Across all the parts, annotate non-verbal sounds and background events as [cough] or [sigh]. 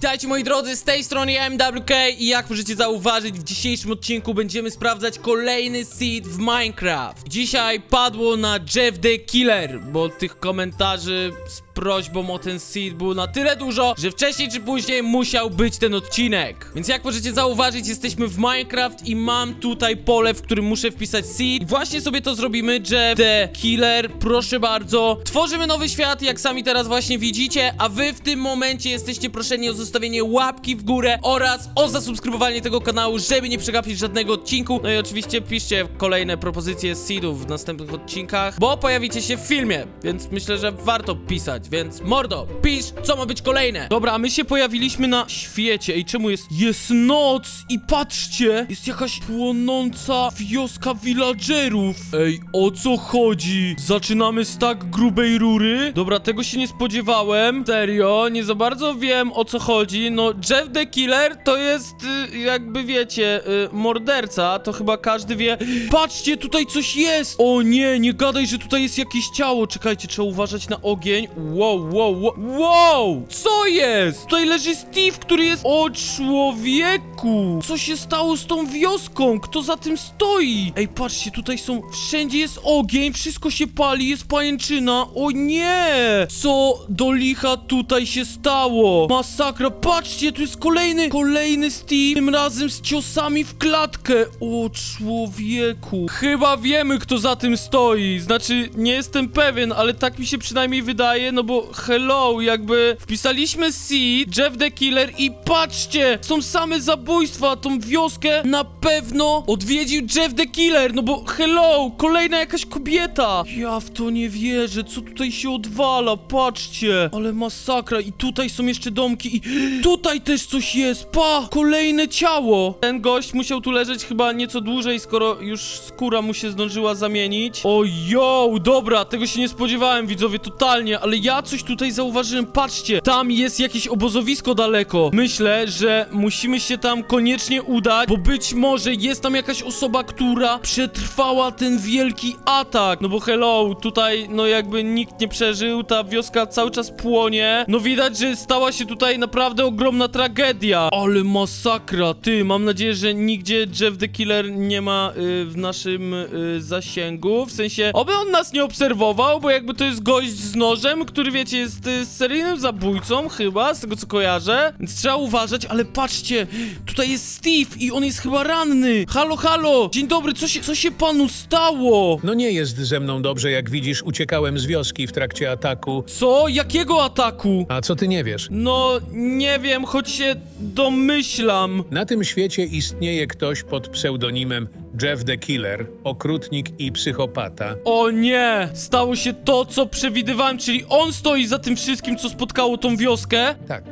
Witajcie moi drodzy, z tej strony MWK i jak możecie zauważyć w dzisiejszym odcinku będziemy sprawdzać kolejny seed w Minecraft. Dzisiaj padło na Jeff the Killer, bo tych komentarzy prośbą o ten seed było na tyle dużo, że wcześniej czy później musiał być ten odcinek. Więc jak możecie zauważyć jesteśmy w Minecraft i mam tutaj pole, w którym muszę wpisać seed. I właśnie sobie to zrobimy, Jeff the Killer, proszę bardzo. Tworzymy nowy świat, jak sami teraz właśnie widzicie, a wy w tym momencie jesteście proszeni o zostawienie łapki w górę oraz o zasubskrybowanie tego kanału, żeby nie przegapić żadnego odcinku. No i oczywiście piszcie kolejne propozycje seedów w następnych odcinkach, bo pojawicie się w filmie, więc myślę, że warto pisać, więc mordo, pisz, co ma być kolejne. Dobra, a my się pojawiliśmy na świecie i czemu jest? Jest noc i patrzcie, jest jakaś płonąca wioska villagerów. Ej, o co chodzi? Zaczynamy z tak grubej rury? Dobra, tego się nie spodziewałem. Serio, nie za bardzo wiem o co chodzi. No, Jeff the Killer to jest, y, jakby wiecie, y, morderca, to chyba każdy wie. Patrzcie, tutaj coś jest! O nie, nie gadaj, że tutaj jest jakieś ciało. Czekajcie, trzeba uważać na ogień. Wow, wow, wow, wow! Co jest? Tutaj leży Steve, który jest... O człowieku! Co się stało z tą wioską? Kto za tym stoi? Ej, patrzcie, tutaj są... Wszędzie jest ogień, wszystko się pali, jest pajęczyna. O nie! Co do licha tutaj się stało? Masakra, patrzcie, tu jest kolejny, kolejny Steve, tym razem z ciosami w klatkę. O człowieku. Chyba wiemy, kto za tym stoi. Znaczy, nie jestem pewien, ale tak mi się przynajmniej wydaje, no bo hello, jakby wpisaliśmy Seed, Jeff the Killer i patrzcie, są same zabójstwa, tą wioskę na pewno odwiedził Jeff the Killer, no bo hello, kolejna jakaś kobieta. Ja w to nie wierzę, co tutaj się odwala, patrzcie. Ale masakra i tutaj są jeszcze domki i tutaj też coś jest, pa, kolejne ciało. Ten gość musiał tu leżeć chyba nieco dłużej, skoro już skóra mu się zdążyła zamienić. O yo, dobra, tego się nie spodziewałem, widzowie, totalnie, ale ja coś tutaj zauważyłem, patrzcie, tam jest jakieś obozowisko daleko. Myślę, że musimy się tam koniecznie udać, bo być może jest tam jakaś osoba, która przetrwała ten wielki atak. No bo hello, tutaj no jakby nikt nie przeżył, ta wioska cały czas płonie. No widać, że stała się tutaj naprawdę ogromna tragedia. Ale masakra, ty, mam nadzieję, że nigdzie Jeff the Killer nie ma y, w naszym y, zasięgu. W sensie, oby on nas nie obserwował, bo jakby to jest gość z nożem, który wiecie, jest y, seryjnym zabójcą chyba, z tego co kojarzę. Więc trzeba uważać, ale patrzcie, tutaj jest Steve i on jest chyba ranny. Halo, halo, dzień dobry, co się, co się panu stało? No nie jest ze mną dobrze, jak widzisz, uciekałem z wioski w trakcie ataku. Co? Jakiego ataku? A co ty nie wiesz? No, nie wiem, choć się domyślam. Na tym świecie istnieje ktoś pod pseudonimem Jeff the Killer, okrutnik i psychopata. O nie! Stało się to, co przewidywałem, czyli on stoi za tym wszystkim, co spotkało tą wioskę? Tak.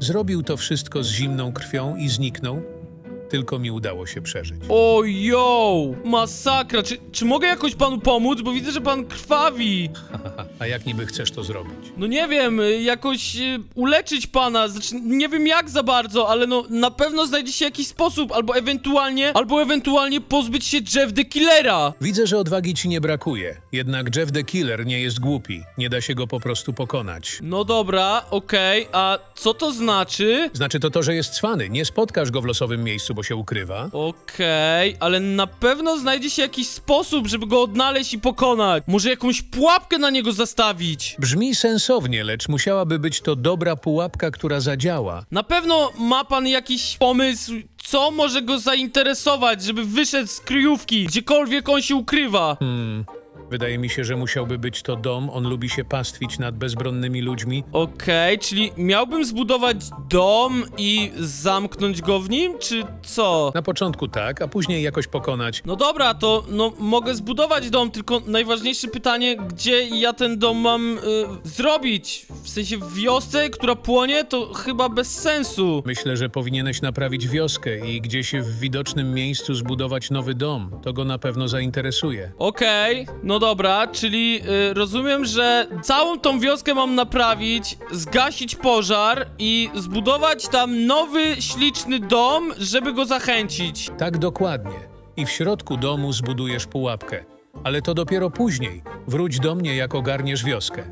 Zrobił to wszystko z zimną krwią i zniknął. Tylko mi udało się przeżyć. O yo! Masakra! Czy, czy mogę jakoś panu pomóc? Bo widzę, że pan krwawi. [laughs] A jak niby chcesz to zrobić? No nie wiem, y, jakoś y, uleczyć pana. Znaczy, nie wiem jak za bardzo, ale no na pewno znajdzie się jakiś sposób, albo ewentualnie, albo ewentualnie pozbyć się Jeff the Killera. Widzę, że odwagi ci nie brakuje. Jednak Jeff the Killer nie jest głupi. Nie da się go po prostu pokonać. No dobra, okej, a co to znaczy? Znaczy to to, że jest cwany. Nie spotkasz go w losowym miejscu, bo się ukrywa. Okej, ale na pewno znajdzie się jakiś sposób, żeby go odnaleźć i pokonać. Może jakąś pułapkę na niego zastawić. Brzmi sensownie, lecz musiałaby być to dobra pułapka, która zadziała. Na pewno ma pan jakiś pomysł, co może go zainteresować, żeby wyszedł z kryjówki, gdziekolwiek on się ukrywa. Wydaje mi się, że musiałby być to dom. On lubi się pastwić nad bezbronnymi ludźmi. Okej, czyli miałbym zbudować dom i zamknąć go w nim, czy co? Na początku tak, a później jakoś pokonać. No dobra, to no mogę zbudować dom, tylko najważniejsze pytanie, gdzie ja ten dom mam y, zrobić? W sensie w wiosce, która płonie, to chyba bez sensu. Myślę, że powinieneś naprawić wioskę i gdzieś w widocznym miejscu zbudować nowy dom. To go na pewno zainteresuje. Okej, no dobra, czyli y, rozumiem, że całą tą wioskę mam naprawić, zgasić pożar i zbudować tam nowy, śliczny dom, żeby go zachęcić. Tak dokładnie. I w środku domu zbudujesz pułapkę. Ale to dopiero później. Wróć do mnie, jak ogarniesz wioskę.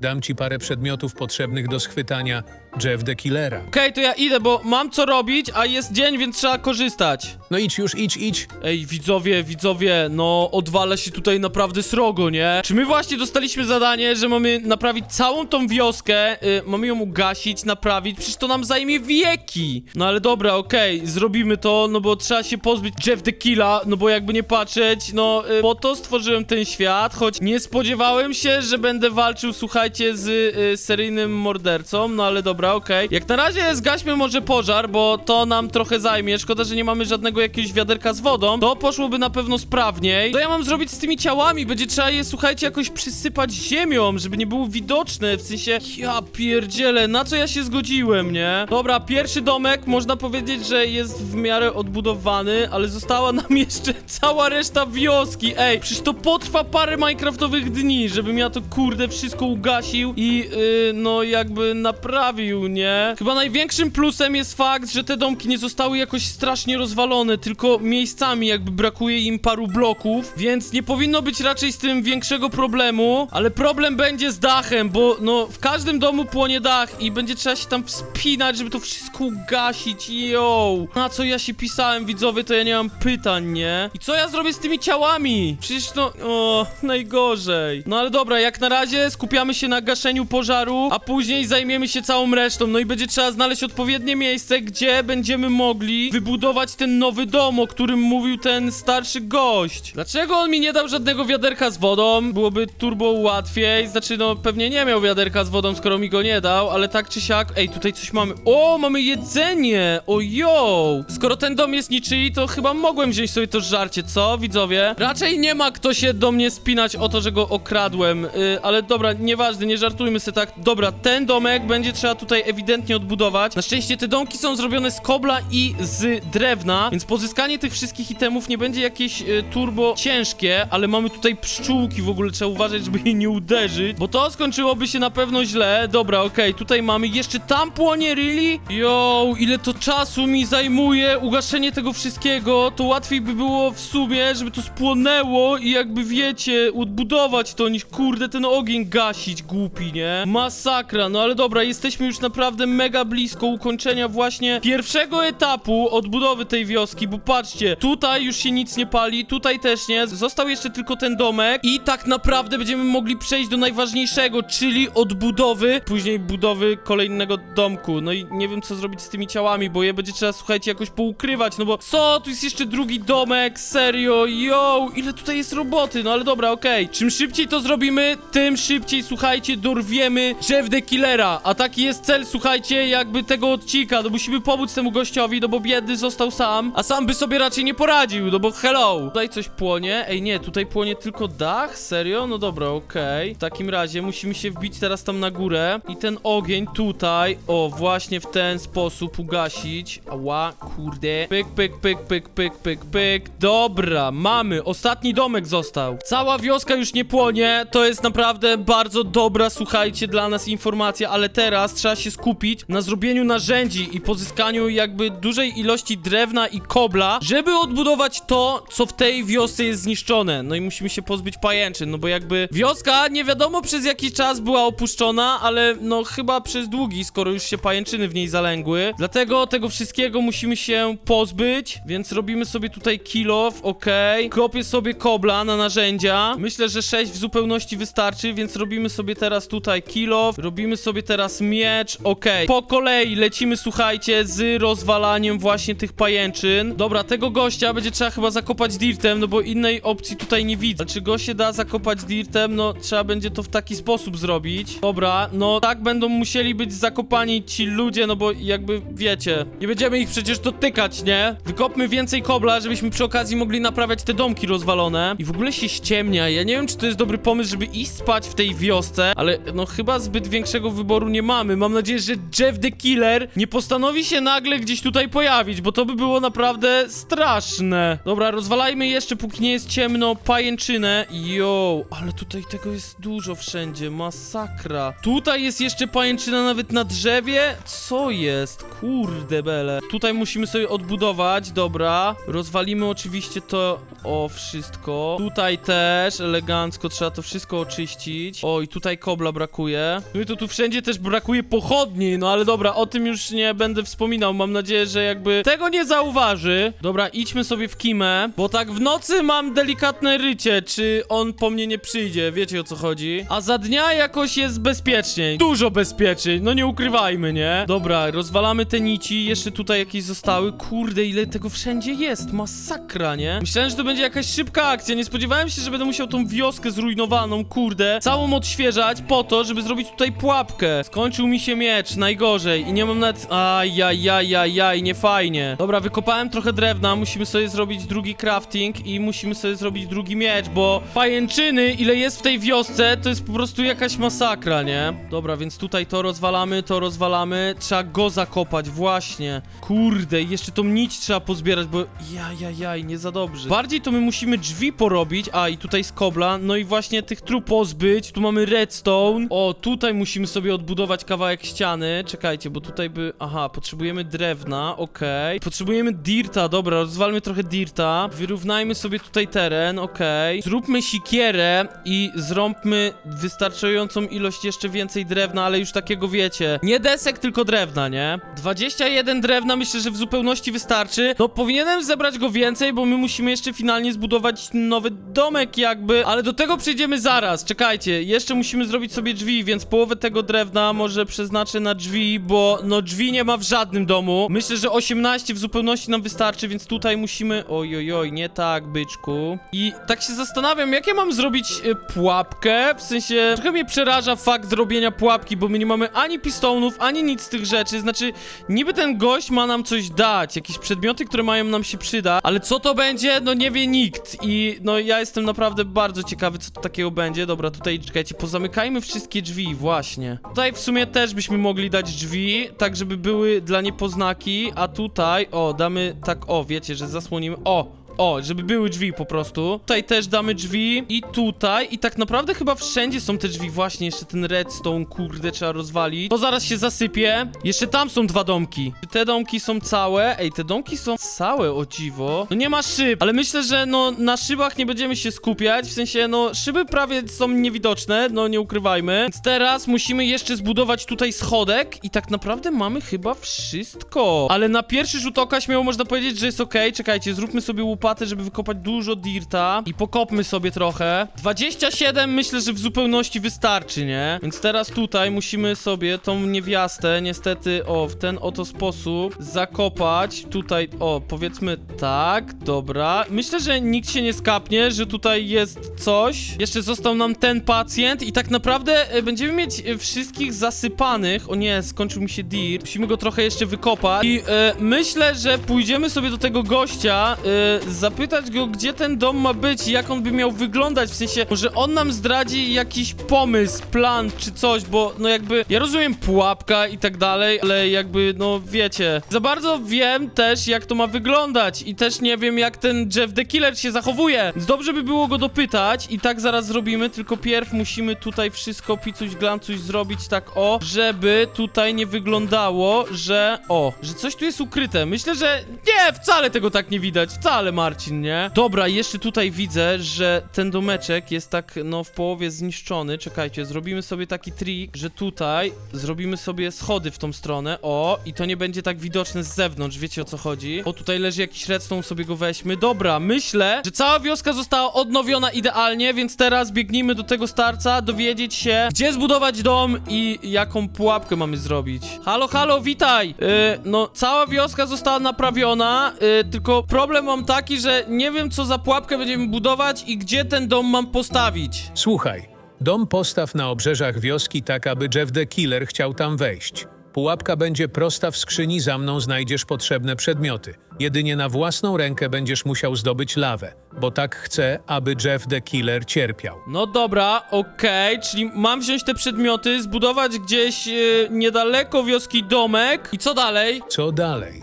Dam ci parę przedmiotów potrzebnych do schwytania Jeff the Killera. Okej, to ja idę, bo mam co robić, a jest dzień, więc trzeba korzystać. No idź już, idź, idź. Ej, widzowie, widzowie, no odwala się tutaj naprawdę srogo, nie? Czy my właśnie dostaliśmy zadanie, że mamy naprawić całą tą wioskę, y, mamy ją ugasić, naprawić, przecież to nam zajmie wieki. No ale dobra, okej, zrobimy to, no bo trzeba się pozbyć Jeff the Killa, no bo jakby nie patrzeć, no y, po to stworzyłem ten świat, choć nie spodziewałem się, że będę walczył, słuchajcie, z y, seryjnym mordercą, no ale dobra, okej. Jak na razie zgaśmy może pożar, bo to nam trochę zajmie, szkoda, że nie mamy żadnego jakiegoś wiaderka z wodą, to poszłoby na pewno sprawniej. To ja mam zrobić z tymi ciałami? Będzie trzeba je, słuchajcie, jakoś przysypać ziemią, żeby nie było widoczne, w sensie, ja pierdzielę, na co ja się zgodziłem, nie? Dobra, pierwszy domek, można powiedzieć, że jest w miarę odbudowany, ale została nam [laughs] jeszcze cała reszta wioski, ej, przecież to potrwa parę minecraftowych dni, żebym ja to, kurde, wszystko ugasił i, yy, no, jakby naprawił, nie? Chyba największym plusem jest fakt, że te domki nie zostały jakoś strasznie rozwalone, tylko miejscami jakby brakuje im paru bloków, więc nie powinno być raczej z tym większego problemu, ale problem będzie z dachem, bo no w każdym domu płonie dach i będzie trzeba się tam wspinać, żeby to wszystko ugasić, yo! Na co ja się pisałem, widzowie, to ja nie mam pytań, nie? I co ja zrobię z tymi ciałami? Przecież no, o, najgorzej. No ale dobra, jak na razie skupiamy się na gaszeniu pożaru, a później zajmiemy się całą resztą, no i będzie trzeba znaleźć odpowiednie miejsce, gdzie będziemy mogli wybudować ten nowy dom, o którym mówił ten starszy gość. Dlaczego on mi nie dał żadnego wiaderka z wodą? Byłoby turbo łatwiej, znaczy no pewnie nie miał wiaderka z wodą, skoro mi go nie dał, ale tak czy siak, ej, tutaj coś mamy. O, mamy jedzenie! O, yo! Skoro ten dom jest niczyj, to chyba mogłem wziąć sobie to żarcie, co, widzowie? Raczej nie ma kto się do mnie spinać o to, że go okradłem, yy, ale dobra, nieważne, nie żartujmy sobie tak. Dobra, ten domek będzie trzeba tutaj ewidentnie odbudować. Na szczęście te domki są zrobione z kobla i z drewna, więc pozyskanie tych wszystkich itemów nie będzie jakieś y, turbo ciężkie, ale mamy tutaj pszczółki w ogóle, trzeba uważać, żeby je nie uderzyć, bo to skończyłoby się na pewno źle. Dobra, okej, tutaj mamy, jeszcze tam płonie, really? Yo, ile to czasu mi zajmuje ugaszenie tego wszystkiego, to łatwiej by było w sumie, żeby to spłonęło i jakby wiecie, odbudować to, niż kurde ten ogień gasić, głupi, nie? Masakra, no ale dobra, jesteśmy już naprawdę mega blisko ukończenia właśnie pierwszego etapu odbudowy tej wioski, bo patrzcie, tutaj już się nic nie pali, tutaj też nie, został jeszcze tylko ten domek i tak naprawdę będziemy mogli przejść do najważniejszego, czyli odbudowy, później budowy kolejnego domku, no i nie wiem co zrobić z tymi ciałami, bo je będzie trzeba, słuchajcie, jakoś poukrywać, no bo co, tu jest jeszcze drugi domek, serio, yo, ile tutaj jest roboty, no ale dobra, okej, czym szybciej to zrobimy, tym szybciej, słuchajcie, dorwiemy Jeff the Killera, a taki jest cel, słuchajcie, jakby tego odcinka, no musimy pomóc temu gościowi, no bo biedny został sam, a sam by sobie raczej nie poradził, no bo hello. Tutaj coś płonie, ej nie, tutaj płonie tylko dach, serio? No dobra, okej. W takim razie musimy się wbić teraz tam na górę i ten ogień tutaj, o, właśnie w ten sposób ugasić. Ała, kurde. Pyk, pyk, pyk, pyk, pyk, pyk, pyk. Dobra, mamy, ostatni domek został. Cała wioska już nie płonie, to jest naprawdę bardzo dobra, słuchajcie, dla nas informacja, ale teraz trzeba się skupić na zrobieniu narzędzi i pozyskaniu jakby dużej ilości drewna i kobla, żeby odbudować to, co w tej wiosce jest zniszczone. No i musimy się pozbyć pajęczyn, no bo jakby wioska nie wiadomo przez jaki czas była opuszczona, ale no chyba przez długi, skoro już się pajęczyny w niej zalęgły. Dlatego tego wszystkiego musimy się pozbyć, więc robimy sobie tutaj kill off, okej. Kopię sobie kobla na narzędzia. Myślę, że 6 w zupełności wystarczy, więc robimy sobie teraz tutaj kill off, robimy sobie teraz miecz, okej. Po kolei lecimy, słuchajcie, z rozwalaniem właśnie tych pajęczyn. Dobra, tego gościa będzie trzeba chyba zakopać dirtem, no bo innej opcji tutaj nie widzę. Ale czy go się da zakopać dirtem? No, trzeba będzie to w taki sposób zrobić. Dobra, no tak będą musieli być zakopani ci ludzie, no bo jakby wiecie, nie będziemy ich przecież dotykać, nie? Wykopmy więcej kobla, żebyśmy przy okazji mogli naprawiać te domki rozwalone. I w ogóle się ściemnia. Ja nie wiem, czy to jest dobry pomysł, żeby iść spać w tej wiosce, ale no chyba zbyt większego wyboru nie mamy. Mam nadzieję, że Jeff the Killer nie postanowi się nagle gdzieś tutaj pojawić, bo to by było naprawdę straszne. Dobra, rozwalajmy jeszcze, póki nie jest ciemno, pajęczynę. Yo, ale tutaj tego jest dużo wszędzie, masakra. Tutaj jest jeszcze pajęczyna nawet na drzewie? Co jest? Kurde bele. Tutaj musimy sobie odbudować, dobra. Rozwalimy oczywiście to, o, wszystko. Tutaj też, elegancko, trzeba to wszystko oczyścić. O, i tutaj kobla brakuje. No i to tu wszędzie też brakuje po pochodni, no ale dobra, o tym już nie będę wspominał. Mam nadzieję, że jakby tego nie zauważy. Dobra, idźmy sobie w Kimę, bo tak w nocy mam delikatne rycie, czy on po mnie nie przyjdzie, wiecie o co chodzi. A za dnia jakoś jest bezpieczniej. Dużo bezpieczniej, no nie ukrywajmy, nie? Dobra, rozwalamy te nici, jeszcze tutaj jakieś zostały. Kurde, ile tego wszędzie jest, masakra, nie? Myślałem, że to będzie jakaś szybka akcja, nie spodziewałem się, że będę musiał tą wioskę zrujnowaną, kurde, całą odświeżać po to, żeby zrobić tutaj pułapkę. Skończył mi się miecz, najgorzej i nie mam nawet... Ajajajajaj, nie fajnie. Dobra, wykopałem trochę drewna, musimy sobie zrobić drugi crafting i musimy sobie zrobić drugi miecz, bo pajęczyny, ile jest w tej wiosce, to jest po prostu jakaś masakra, nie? Dobra, więc tutaj to rozwalamy, to rozwalamy, trzeba go zakopać, właśnie. Kurde, jeszcze tą nić trzeba pozbierać, bo jajajaj, nie za dobrze. Bardziej to my musimy drzwi porobić, a i tutaj z kobla, no i właśnie tych trup pozbyć, tu mamy redstone. O, tutaj musimy sobie odbudować kawałek ściany, czekajcie, bo tutaj by, aha, potrzebujemy drewna, okej. Potrzebujemy dirta, dobra, rozwalmy trochę dirta, wyrównajmy sobie tutaj teren, okej. Zróbmy sikierę i zrąbmy wystarczającą ilość jeszcze więcej drewna, ale już takiego wiecie, nie desek, tylko drewna, nie? 21 drewna myślę, że w zupełności wystarczy. No powinienem zebrać go więcej, bo my musimy jeszcze finalnie zbudować nowy domek jakby, ale do tego przejdziemy zaraz, czekajcie, jeszcze musimy zrobić sobie drzwi, więc połowę tego drewna może przeznaczę na drzwi, bo no drzwi nie ma w żadnym domu. Myślę, że 18 w zupełności nam wystarczy, więc tutaj musimy, oj, oj, oj, nie tak, byczku. I tak się zastanawiam, jak ja mam zrobić y, pułapkę, w sensie trochę mnie przeraża fakt zrobienia pułapki, bo my nie mamy ani pistonów, ani nic z tych rzeczy, znaczy niby ten gość ma nam coś dać, jakieś przedmioty, które mają nam się przydać, ale co to będzie, no nie wie nikt i no ja jestem naprawdę bardzo ciekawy, co to takiego będzie. Dobra, tutaj czekajcie, pozamykajmy wszystkie drzwi, właśnie. Tutaj w sumie też byśmy mogli dać drzwi, tak żeby były dla niepoznaki, a tutaj, o, damy tak, o, wiecie, że zasłonimy, o, o, żeby były drzwi po prostu. Tutaj też damy drzwi i tutaj i tak naprawdę chyba wszędzie są te drzwi właśnie, jeszcze ten redstone, kurde, trzeba rozwalić. To zaraz się zasypie. Jeszcze tam są dwa domki. Czy Te domki są całe? Ej, te domki są całe, o dziwo. No nie ma szyb, ale myślę, że no na szybach nie będziemy się skupiać, w sensie no szyby prawie są niewidoczne, no nie ukrywajmy. Więc teraz musimy jeszcze zbudować tutaj schodek i tak naprawdę mamy chyba wszystko. Ale na pierwszy rzut oka śmiało można powiedzieć, że jest ok. Czekajcie, zróbmy sobie łopatę, żeby wykopać dużo dirta i pokopmy sobie trochę. 27 myślę, że w zupełności wystarczy, nie? Więc teraz tutaj musimy sobie tą niewiastę niestety, o, w ten oto sposób zakopać. Tutaj, o, powiedzmy tak, dobra. Myślę, że nikt się nie skapnie, że tutaj jest coś. Jeszcze został nam ten pacjent i tak naprawdę e, będziemy mieć e, wszystkich zasypanych. O nie, skończył mi się dirt. Musimy go trochę jeszcze wykopać. I e, myślę, że pójdziemy sobie do tego gościa, e, zapytać go, gdzie ten dom ma być i jak on by miał wyglądać. W sensie, może on nam zdradzi jakiś pomysł, plan czy coś, bo no jakby ja rozumiem pułapka i tak dalej, ale jakby no wiecie, za bardzo wiem też jak to ma wyglądać i też nie wiem jak ten Jeff the Killer się zachowuje. Więc dobrze by było go dopytać i tak zaraz zrobimy, tylko pierw musimy tutaj wszystko picuś glancuś zrobić tak o, żeby tutaj nie wyglądało, że o, że coś tu jest ukryte. Myślę, że nie, wcale tego tak nie widać, wcale Marcin, nie? Dobra, jeszcze tutaj widzę, że ten domeczek jest tak, no w połowie zniszczony. Czekajcie, zrobimy sobie taki trik, że tutaj zrobimy sobie schody w tą stronę, o, i to nie będzie tak widoczne z zewnątrz, wiecie o co chodzi? O, tutaj leży jakiś redstone, sobie go weźmy. Dobra, myślę, że cała wioska została odnowiona idealnie, więc teraz biegnijmy do tego starca, dowiedzieć się, gdzie zbudować dom i jaką pułapkę mamy zrobić. Halo, halo, witaj! Yy, no, cała wioska została naprawiona, yy, tylko problem mam taki, że nie wiem, co za pułapkę będziemy budować i gdzie ten dom mam postawić. Słuchaj, dom postaw na obrzeżach wioski tak, aby Jeff the Killer chciał tam wejść. Pułapka będzie prosta w skrzyni, za mną znajdziesz potrzebne przedmioty. Jedynie na własną rękę będziesz musiał zdobyć lawę, bo tak chcę, aby Jeff the Killer cierpiał. No dobra, okej, czyli mam wziąć te przedmioty, zbudować gdzieś yy, niedaleko wioski domek i co dalej? Co dalej?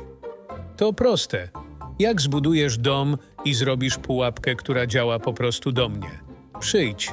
To proste. Jak zbudujesz dom i zrobisz pułapkę, która działa po prostu do mnie? Przyjdź.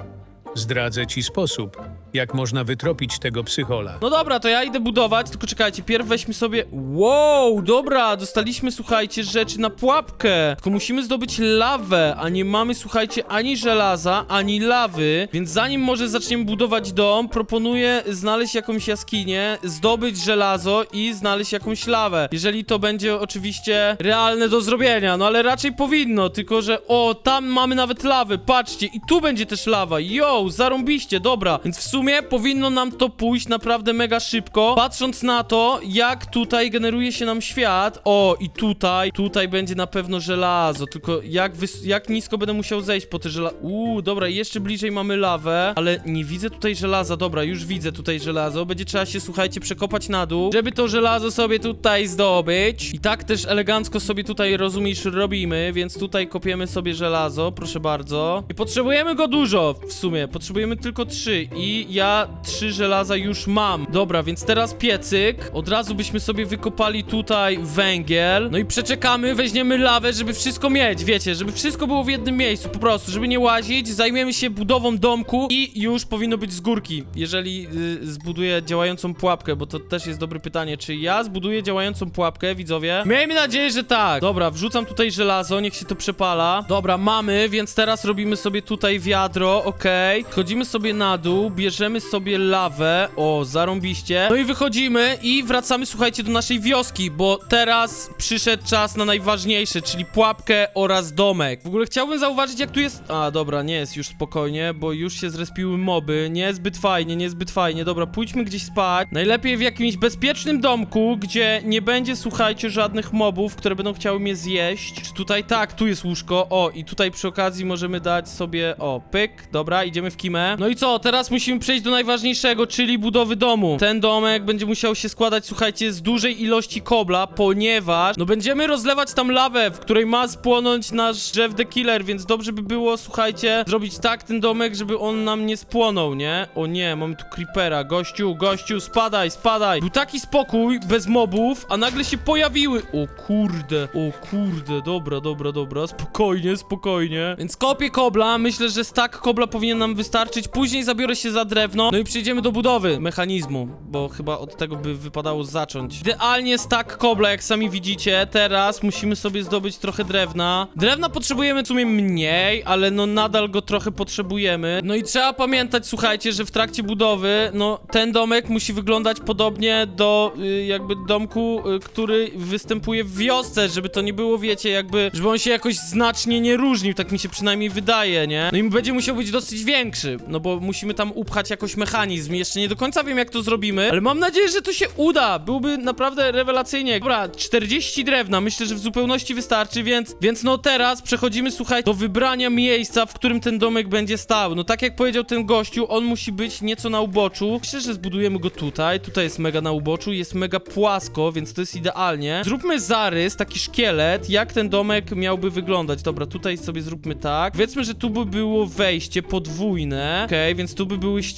Zdradzę ci sposób, jak można wytropić tego psychola. No dobra, to ja idę budować, tylko czekajcie, pierw weźmy sobie... Wow, dobra, dostaliśmy, słuchajcie, rzeczy na pułapkę. Tylko musimy zdobyć lawę, a nie mamy, słuchajcie, ani żelaza, ani lawy. Więc zanim może zaczniemy budować dom, proponuję znaleźć jakąś jaskinię, zdobyć żelazo i znaleźć jakąś lawę. Jeżeli to będzie oczywiście realne do zrobienia, no ale raczej powinno, tylko że o, tam mamy nawet lawę, patrzcie, i tu będzie też lawa, yo, zarąbiście, dobra. Więc w sumie powinno nam to pójść naprawdę mega szybko, patrząc na to, jak tutaj generuje się nam świat. O, i tutaj, tutaj będzie na pewno żelazo, tylko jak, jak nisko będę musiał zejść po te żelazo. Uuu, dobra, jeszcze bliżej mamy lawę, ale nie widzę tutaj żelaza, dobra, już widzę tutaj żelazo, będzie trzeba się, słuchajcie, przekopać na dół, żeby to żelazo sobie tutaj zdobyć. I tak też elegancko sobie tutaj, rozumiesz, robimy, więc tutaj kopiemy sobie żelazo, proszę bardzo. I potrzebujemy go dużo, w sumie, potrzebujemy tylko trzy i ja trzy żelaza już mam. Dobra, więc teraz piecyk, od razu byśmy sobie wykopali tutaj węgiel, no i przeczekamy, weźmiemy lawę, żeby wszystko mieć, wiecie, żeby wszystko było w jednym miejscu, po prostu, żeby nie łazić, zajmiemy się budową domku i już powinno być z górki, jeżeli y, zbuduję działającą pułapkę, bo to też jest dobre pytanie, czy ja zbuduję działającą pułapkę, widzowie? Miejmy nadzieję, że tak. Dobra, wrzucam tutaj żelazo, niech się to przepala. Dobra, mamy, więc teraz robimy sobie tutaj wiadro, okej. Chodzimy sobie na dół, bierzemy sobie lawę, o, zarąbiście. No i wychodzimy i wracamy, słuchajcie, do naszej wioski, bo teraz przyszedł czas na najważniejsze, czyli pułapkę oraz domek. W ogóle chciałbym zauważyć, jak tu jest... A, dobra, nie jest już spokojnie, bo już się zrespiły moby. Niezbyt fajnie, niezbyt fajnie. Dobra, pójdźmy gdzieś spać. Najlepiej w jakimś bezpiecznym domku, gdzie nie będzie, słuchajcie, żadnych mobów, które będą chciały mnie zjeść. Czy tutaj tak, tu jest łóżko. O, i tutaj przy okazji możemy dać sobie, o, pyk. Dobra, idziemy w kimę. No i co, teraz musimy przejść do najważniejszego, czyli budowy domu. Ten domek będzie musiał się składać, słuchajcie, z dużej ilości kobla, ponieważ, no będziemy rozlewać tam lawę, w której ma spłonąć nasz Jeff the Killer, więc dobrze by było, słuchajcie, zrobić tak ten domek, żeby on nam nie spłonął, nie? O nie, mamy tu creepera. Gościu, gościu, spadaj, spadaj. Był taki spokój, bez mobów, a nagle się pojawiły. O kurde, o kurde, dobra, dobra, dobra, spokojnie, spokojnie. Więc kopię kobla, myślę, że stack kobla powinien nam wystarczyć. Później zabiorę się za drewno, no i przejdziemy do budowy mechanizmu, bo chyba od tego by wypadało zacząć. Idealnie stack kobla, jak sami widzicie. Teraz musimy sobie zdobyć trochę drewna. Drewna potrzebujemy w sumie mniej, ale no nadal go trochę potrzebujemy. No i trzeba pamiętać, słuchajcie, że w trakcie budowy, no ten domek musi wyglądać podobnie do y, jakby domku, y, który występuje w wiosce, żeby to nie było, wiecie, jakby, żeby on się jakoś znacznie nie różnił, tak mi się przynajmniej wydaje, nie? No i będzie musiał być dosyć większy, no bo musimy tam upchać jakoś mechanizm. Jeszcze nie do końca wiem, jak to zrobimy, ale mam nadzieję, że to się uda. Byłby naprawdę rewelacyjnie. Dobra, 40 drewna, myślę, że w zupełności wystarczy, więc, więc no teraz przechodzimy, słuchaj, do wybrania miejsca, w którym ten domek będzie stał. No tak jak powiedział ten gościu, on musi być nieco na uboczu. Myślę, że zbudujemy go tutaj. Tutaj jest mega na uboczu, jest mega płasko, więc to jest idealnie. Zróbmy zarys, taki szkielet, jak ten domek miałby wyglądać. Dobra, tutaj sobie zróbmy tak. Powiedzmy, że tu by było wejście podwójne. Okej, więc tu by były ściany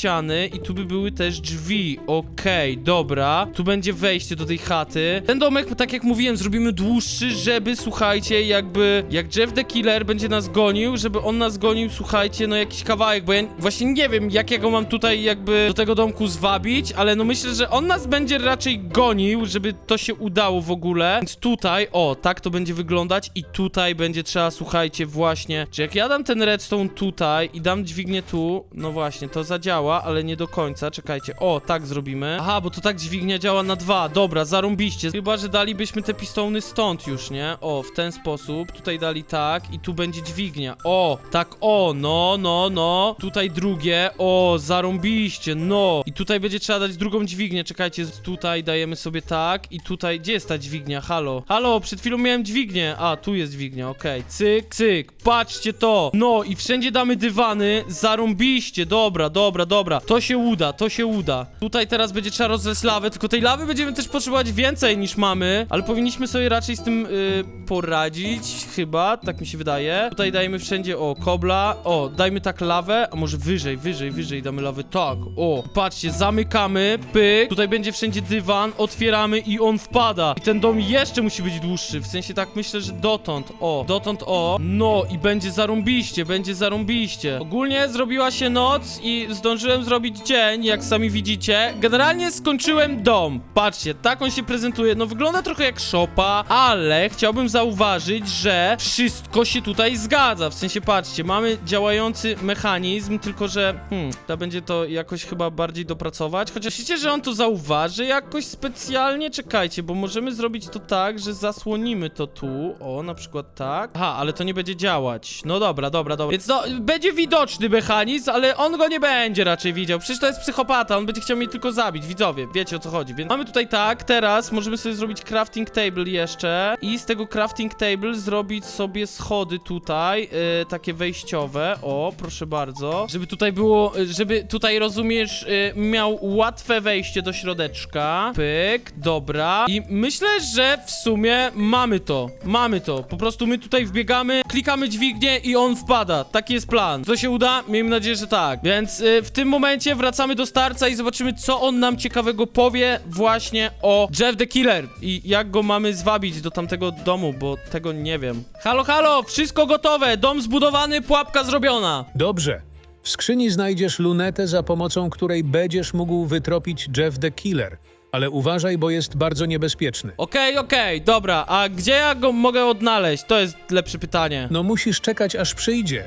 i tu by były też drzwi. Okej, dobra. Tu będzie wejście do tej chaty. Ten domek, tak jak mówiłem, zrobimy dłuższy, żeby, słuchajcie, jakby, jak Jeff the Killer będzie nas gonił, żeby on nas gonił, słuchajcie, no jakiś kawałek, bo ja właśnie nie wiem, jak ja go mam tutaj jakby do tego domku zwabić, ale no myślę, że on nas będzie raczej gonił, żeby to się udało w ogóle. Więc tutaj, o, tak to będzie wyglądać i tutaj będzie trzeba, słuchajcie, właśnie, że jak ja dam ten redstone tutaj i dam dźwignię tu, no właśnie, to zadziała, ale nie do końca, czekajcie, o, tak zrobimy. Aha, bo to tak dźwignia działa na dwa, dobra, zarąbiście. Chyba, że dalibyśmy te pistony stąd już, nie? O, w ten sposób, tutaj dali tak i tu będzie dźwignia. O, tak, o, no, no, no. Tutaj drugie, o, zarąbiście, no. I tutaj będzie trzeba dać drugą dźwignię, czekajcie, tutaj dajemy sobie tak i tutaj, gdzie jest ta dźwignia? Halo, halo, przed chwilą miałem dźwignię. A, tu jest dźwignia, okej. Cyk, cyk, patrzcie to. No i wszędzie damy dywany, zarąbiście, dobra, dobra, dobra. To się uda, to się uda. Tutaj teraz będzie trzeba rozleć lawę, tylko tej lawy będziemy też potrzebować więcej niż mamy, ale powinniśmy sobie raczej z tym y, poradzić, chyba, tak mi się wydaje. Tutaj dajemy wszędzie, o, kobla, o, dajmy tak lawę, a może wyżej, wyżej, wyżej damy lawę, tak, o, patrzcie, zamykamy, pyk, tutaj będzie wszędzie dywan, otwieramy i on wpada. I ten dom jeszcze musi być dłuższy, w sensie tak myślę, że dotąd, o, dotąd, o, no i będzie zarąbiście, będzie zarąbiście. Ogólnie zrobiła się noc i zdążyłem zdążyłem zrobić dzień, jak sami widzicie. Generalnie skończyłem dom. Patrzcie, tak on się prezentuje. No wygląda trochę jak szopa, ale chciałbym zauważyć, że wszystko się tutaj zgadza. W sensie, patrzcie, mamy działający mechanizm, tylko że hmm, trzeba będzie to jakoś chyba bardziej dopracować. Chociaż myślicie, że on to zauważy jakoś specjalnie? Czekajcie, bo możemy zrobić to tak, że zasłonimy to tu. O, na przykład tak. Aha, ale to nie będzie działać. No dobra, dobra, dobra. Więc no, będzie widoczny mechanizm, ale on go nie będzie raczej widział. Przecież to jest psychopata, on będzie chciał mnie tylko zabić. Widzowie, wiecie o co chodzi. Więc mamy tutaj tak, teraz możemy sobie zrobić crafting table jeszcze i z tego crafting table zrobić sobie schody tutaj, yy, takie wejściowe. O, proszę bardzo. Żeby tutaj było, y, żeby tutaj, rozumiesz, y, miał łatwe wejście do środeczka. Pyk, dobra. I myślę, że w sumie mamy to. Mamy to. Po prostu my tutaj wbiegamy, klikamy dźwignię i on wpada. Taki jest plan. To się uda? Miejmy nadzieję, że tak. Więc y, w tym momencie wracamy do starca i zobaczymy, co on nam ciekawego powie właśnie o Jeff the Killer i jak go mamy zwabić do tamtego domu, bo tego nie wiem. Halo, halo, wszystko gotowe, dom zbudowany, pułapka zrobiona. Dobrze. W skrzyni znajdziesz lunetę, za pomocą której będziesz mógł wytropić Jeff the Killer. Ale uważaj, bo jest bardzo niebezpieczny. Okej, okej, dobra, a gdzie ja go mogę odnaleźć? To jest lepsze pytanie. No musisz czekać, aż przyjdzie.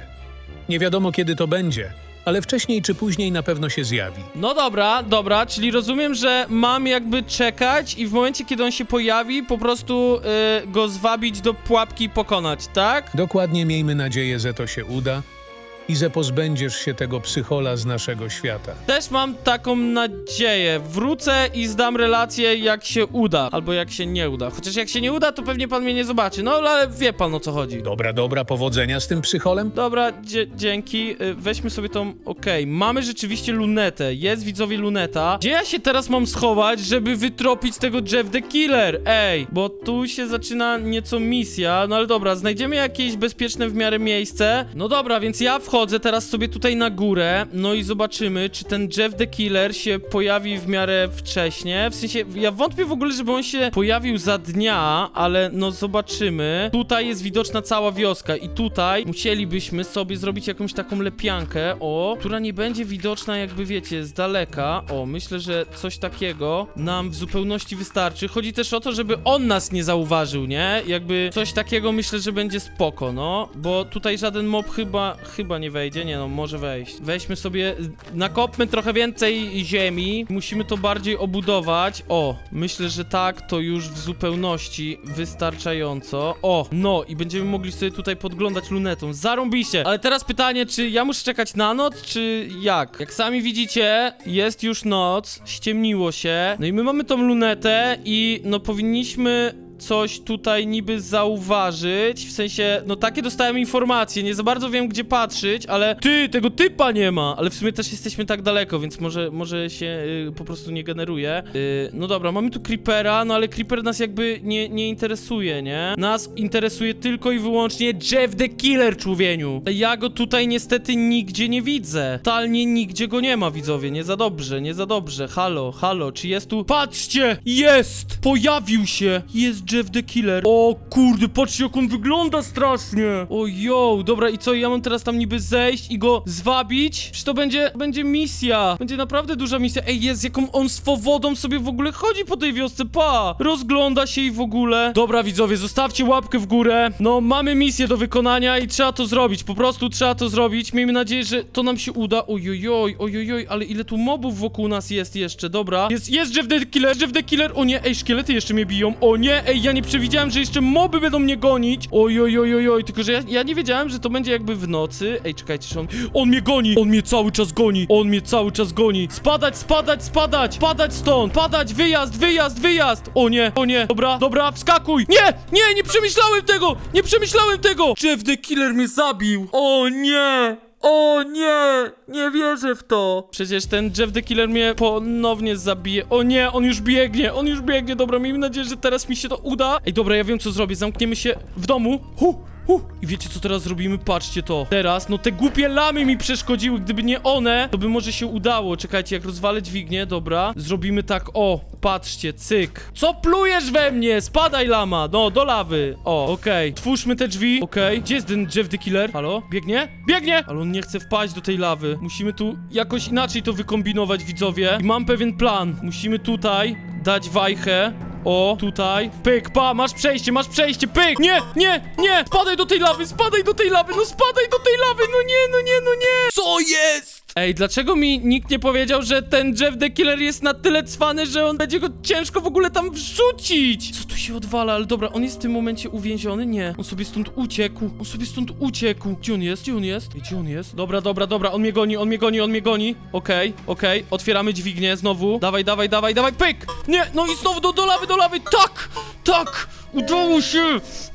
Nie wiadomo, kiedy to będzie, ale wcześniej czy później na pewno się zjawi. No dobra, dobra, czyli rozumiem, że mam jakby czekać i w momencie, kiedy on się pojawi, po prostu y, go zwabić do pułapki i pokonać, tak? Dokładnie miejmy nadzieję, że to się uda i że pozbędziesz się tego psychola z naszego świata. Też mam taką nadzieję. Wrócę i zdam relację, jak się uda, albo jak się nie uda. Chociaż jak się nie uda, to pewnie pan mnie nie zobaczy. No ale wie pan o co chodzi. Dobra, dobra, powodzenia z tym psycholem. Dobra, dzie- dzięki. Y, Weźmy sobie tą. Okej, mamy rzeczywiście lunetę. Jest widzowie luneta. Gdzie ja się teraz mam schować, żeby wytropić tego Jeff the Killer? Ej, bo tu się zaczyna nieco misja. No ale dobra, znajdziemy jakieś bezpieczne w miarę miejsce. No dobra, więc ja wchodzę teraz sobie tutaj na górę. No i zobaczymy, czy ten Jeff the Killer się pojawi w miarę wcześnie. W sensie, ja wątpię w ogóle, żeby on się pojawił za dnia, ale no zobaczymy. Tutaj jest widoczna cała wioska i tutaj musielibyśmy sobie zrobić jakąś taką lepiankę, o, która nie będzie widoczna jakby wiecie, z daleka. O, myślę, że coś takiego nam w zupełności wystarczy. Chodzi też o to, żeby on nas nie zauważył, nie? Jakby coś takiego myślę, że będzie spoko, no, bo tutaj żaden mob chyba, chyba nie wejdzie, nie no, może wejść. Weźmy sobie, nakopmy trochę więcej ziemi, musimy to bardziej obudować. O, myślę, że tak, to już w zupełności wystarczająco. O, no i będziemy mogli sobie tutaj podglądać lunetą. Zarąbiście! Ale teraz pytanie, czy ja muszę czekać na noc, czy jak? Jak sami widzicie, jest już noc, ściemniło się, no i my mamy tą lunetę i no powinniśmy coś tutaj niby zauważyć, w sensie, no takie dostałem informacje, nie za bardzo wiem gdzie patrzeć, ale ty, tego typa nie ma, ale w sumie też jesteśmy tak daleko, więc może, może się y, po prostu nie generuje. Y, no dobra, mamy tu Creepera, no ale Creeper nas jakby nie, nie interesuje, nie? Nas interesuje tylko i wyłącznie Jeff the Killer, człowieniu. Ja go tutaj niestety nigdzie nie widzę. Totalnie nigdzie go nie ma, widzowie, nie za dobrze, nie za dobrze. Halo, halo, czy jest tu? Patrzcie! Jest! Pojawił się! Jest Jeff the Killer. O kurde, patrzcie jak on wygląda strasznie. O yo, dobra i co, ja mam teraz tam niby zejść i go zwabić? Czy to będzie, będzie misja? Będzie naprawdę duża misja. Ej, jest jaką on swobodą sobie w ogóle chodzi po tej wiosce, pa! Rozgląda się i w ogóle. Dobra widzowie, zostawcie łapkę w górę. No, mamy misję do wykonania i trzeba to zrobić. Po prostu trzeba to zrobić. Miejmy nadzieję, że to nam się uda. Ojojoj, ojojoj, ale ile tu mobów wokół nas jest jeszcze, dobra. Jest, jest Jeff the Killer, Jeff the Killer. O nie, ej, szkielety jeszcze mnie biją. O nie, ej, ja nie przewidziałem, że jeszcze moby będą mnie gonić. Ojojojojoj, tylko że ja, ja nie wiedziałem, że to będzie jakby w nocy. Ej, czekajcie, on... On mnie goni! On mnie cały czas goni! On mnie cały czas goni! Spadać, spadać, spadać! Padać stąd! Padać, wyjazd, wyjazd, wyjazd! O nie, o nie, dobra, dobra, wskakuj! Nie, nie, nie przemyślałem tego! Nie przemyślałem tego! Jeff the Killer mnie zabił! O nie! O nie! Nie wierzę w to! Przecież ten Jeff the Killer mnie ponownie zabije. O nie, on już biegnie, on już biegnie. Dobra, miejmy nadzieję, że teraz mi się to uda. Ej, dobra, ja wiem co zrobię. Zamkniemy się w domu. Hu! Huh. I wiecie co teraz zrobimy? Patrzcie to. Teraz, no te głupie lamy mi przeszkodziły. Gdyby nie one, to by może się udało. Czekajcie, jak rozwalę dźwignię, dobra. Zrobimy tak, o, patrzcie, cyk. Co plujesz we mnie? Spadaj lama. No, do lawy. O, okej. Twórzmy te drzwi. Okej. Gdzie jest ten Jeff the Killer? Halo? Biegnie? Biegnie! Ale on nie chce wpaść do tej lawy. Musimy tu jakoś inaczej to wykombinować, widzowie. I mam pewien plan. Musimy tutaj dać wajchę. O, tutaj. Pyk, pa, masz przejście, masz przejście, pyk! Nie, nie, nie! Spadaj do tej lawy, spadaj do tej lawy, no spadaj do tej lawy, no nie, no nie, no nie! Co jest? Ej, dlaczego mi nikt nie powiedział, że ten Jeff the Killer jest na tyle cwany, że on będzie go ciężko w ogóle tam wrzucić? Co tu się odwala? Ale dobra, on jest w tym momencie uwięziony? Nie. On sobie stąd uciekł. On sobie stąd uciekł. Gdzie on jest? Gdzie on jest? Gdzie on jest? Dobra, dobra, dobra, on mnie goni, on mnie goni, on mnie goni. Okej, okej, otwieramy dźwignię znowu. Dawaj, dawaj, dawaj, dawaj, pyk! Nie, no i znowu do, do lawy, do lawy, tak! Tak! Udało się!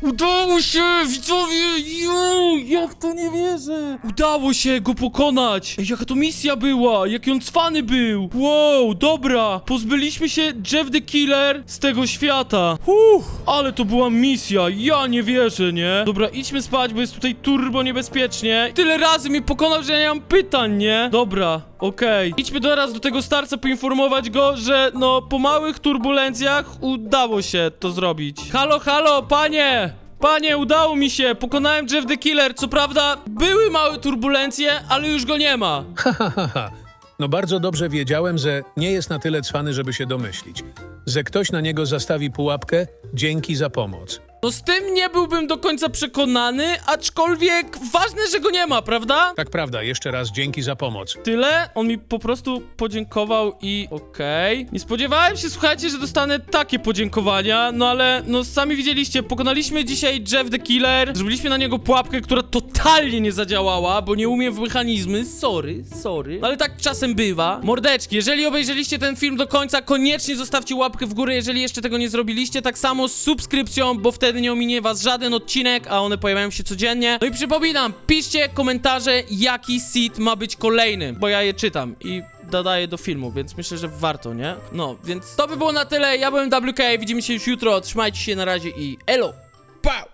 Udało się! Widzowie! Ju, jak to nie wierzę! Udało się go pokonać! Ej, jaka to misja była! Jaki on cwany był! Wow, dobra! Pozbyliśmy się Jeff the Killer z tego świata! Uff, ale to była misja! Ja nie wierzę, nie? Dobra, idźmy spać, bo jest tutaj turbo niebezpiecznie. Tyle razy mnie pokonał, że ja nie mam pytań, nie? Dobra, okej. Idźmy teraz do tego starca poinformować go, że no po małych turbulencjach udało się to zrobić. Halo, halo, panie! Panie, udało mi się! Pokonałem Jeff the Killer. Co prawda, były małe turbulencje, ale już go nie ma. [laughs] Ha, ha, ha, ha. No bardzo dobrze wiedziałem, że nie jest na tyle cwany, żeby się domyślić. Że ktoś na niego zastawi pułapkę, dzięki za pomoc. No z tym nie byłbym do końca przekonany, aczkolwiek ważne, że go nie ma, prawda? Tak prawda, jeszcze raz dzięki za pomoc. Tyle, on mi po prostu podziękował i okej. Nie spodziewałem się, słuchajcie, że dostanę takie podziękowania, no ale no sami widzieliście, pokonaliśmy dzisiaj Jeff the Killer, zrobiliśmy na niego pułapkę, która totalnie nie zadziałała, bo nie umiem w mechanizmy, sorry, sorry. No ale tak czasem bywa. Mordeczki, jeżeli obejrzeliście ten film do końca, koniecznie zostawcie łapkę w górę, jeżeli jeszcze tego nie zrobiliście, tak samo z subskrypcją, bo wtedy nie ominie was żaden odcinek, a one pojawiają się codziennie. No i przypominam, piszcie komentarze, jaki seed ma być kolejny, bo ja je czytam i dodaję do filmu, więc myślę, że warto, nie? No, więc to by było na tyle, ja byłem WK, widzimy się już jutro, trzymajcie się na razie i elo, pau!